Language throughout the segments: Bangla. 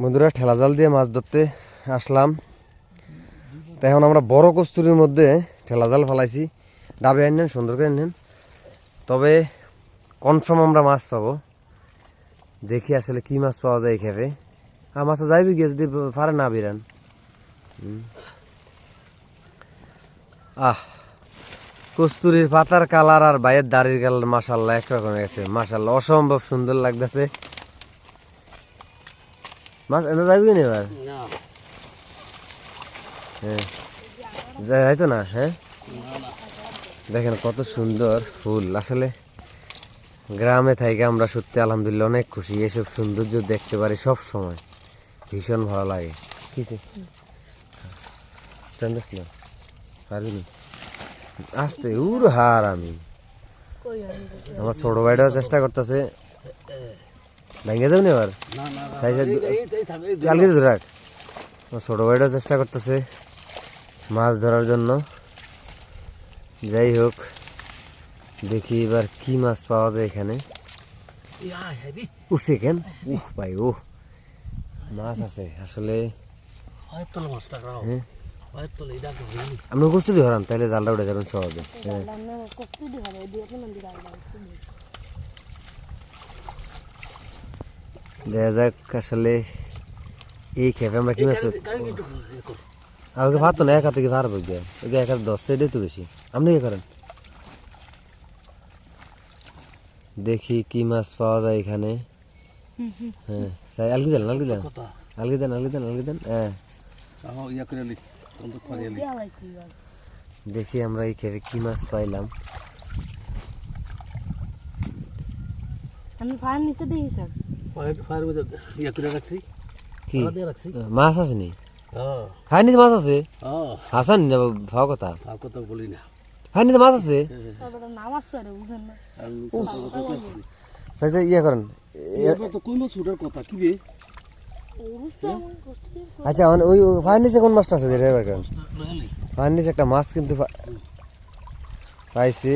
বন্ধুরা ঠেলা জাল দিয়ে মাছ ধরতে আসলাম। তো এখন আমরা বড় কস্তুরির মধ্যে ঠেলা জাল ফেলাইছি। ডাবে আনেন সুন্দর করে আনেন তবে কনফার্ম আমরা মাছ পাবো। দেখি আসলে কি মাছ পাওয়া যায় খেপে। আর মাছ যাইবি গিয়ে, যদি পারে না বিরান। আহ, কস্তুরির পাতার কালার আর বাইয়ের দাড়ির কালার মাসাল্লাহ একরকম গেছে। মাসাল্লাহ অসম্ভব সুন্দর লাগতেছে। মাছ এনে যাবি না এবার? না। হ্যাঁ যাইতো না হ্যাঁ দেখেন কত সুন্দর ফুল। আসলে গ্রামে থেকে আমরা সত্যি আলহামদুলিল্লাহ অনেক খুশি। এসব সৌন্দর্য দেখতে পারি সব সময়। ভীষণ ভালো লাগে। কিছু জানিস না পারবি আসতে উর হার আমি? আমার ছোট ভাইটাও চেষ্টা করতেছে। ভেঙে দেবনি এবার না না না সাইজে এই এই এই থাক এই কালকে ধরে রাখ আমার ছোট ভাইটাও চেষ্টা করতেছে মাছ ধরার জন্য। যাই হোক দেখি এবার কি মাছ পাওয়া যায় এখানে। উঠছে কেন? উহ ভাই ও মাছ আছে আসলে। হয় তো কস্তুরি ধরান তাহলে জালটা উঠে যাবেন সহজে। দেখা যাক আসলে এই খেপে আমরা কি মাছ আমাকে ভাত তো না এক হাতে কি ভার বই যায় ওকে এক হাতে দশ সাইডে তো বেশি। আপনি কি করেন? দেখি কি মাছ পাওয়া যায় এখানে। হ্যাঁ আলগি দেন আলগি দেন। আলগি দেন আলগি দেন আলগি দেন হ্যাঁ। ইয়া দেখি আমরা এই খেপে কি মাছ পাইলাম। আমি ফায়ার নিচে ফায়ার ফায়ার মধ্যে ইয়া করে রাখছি। কি? রাখছি। মাছ আছে নি? হ্যাঁ। হ্যাঁ মাছ আছে? হ্যাঁ। হাসান না ভাও কথা? আর কথা বলি না। হ্যাঁ মাছ আছে? তারপরে নাম আসছে রে বুঝেন না। আর কথা কথা বলি। তাই ইয়ে করেন। তো কোন ছুটার কথা? কি রে? বুঝতে আমি কষ্ট দিয়ে আচ্ছা মানে ওই ফাইন নিচে কোন মাছটা আছে? রে ভাই নিচে একটা মাছ কিন্তু পাইছি।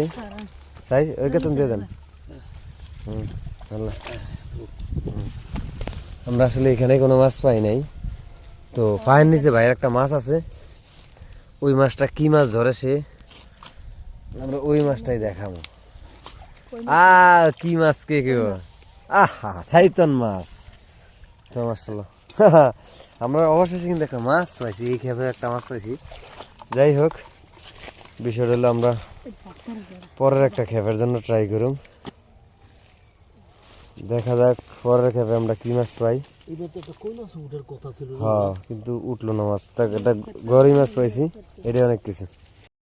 তাই ওইকে তুমি দিয়ে দেন। হুম। আমরা আসলে এখানে কোনো মাছ পাই নাই। তো পায়ের নিচে ভাইয়ের একটা মাছ আছে। ওই মাছটা কি মাছ ধরে সে? আমরা ওই মাছটাই দেখাবো। আ কি মাছ কে কেউ আহা ছাইতন মাছ। তো মাসাল্লাহ আমরা অবশেষে কিন্তু একটা মাছ পাইছি। এই খেপে একটা মাছ পাইছি। যাই হোক বিষয়টা হলো আমরা পরের একটা খেপের জন্য ট্রাই করুম। দেখা যাক পরের খেপে আমরা কি মাছ পাই। হ্যাঁ কিন্তু উঠল না মাছ। এটা গরই মাছ পাইছি এটা অনেক কিছু।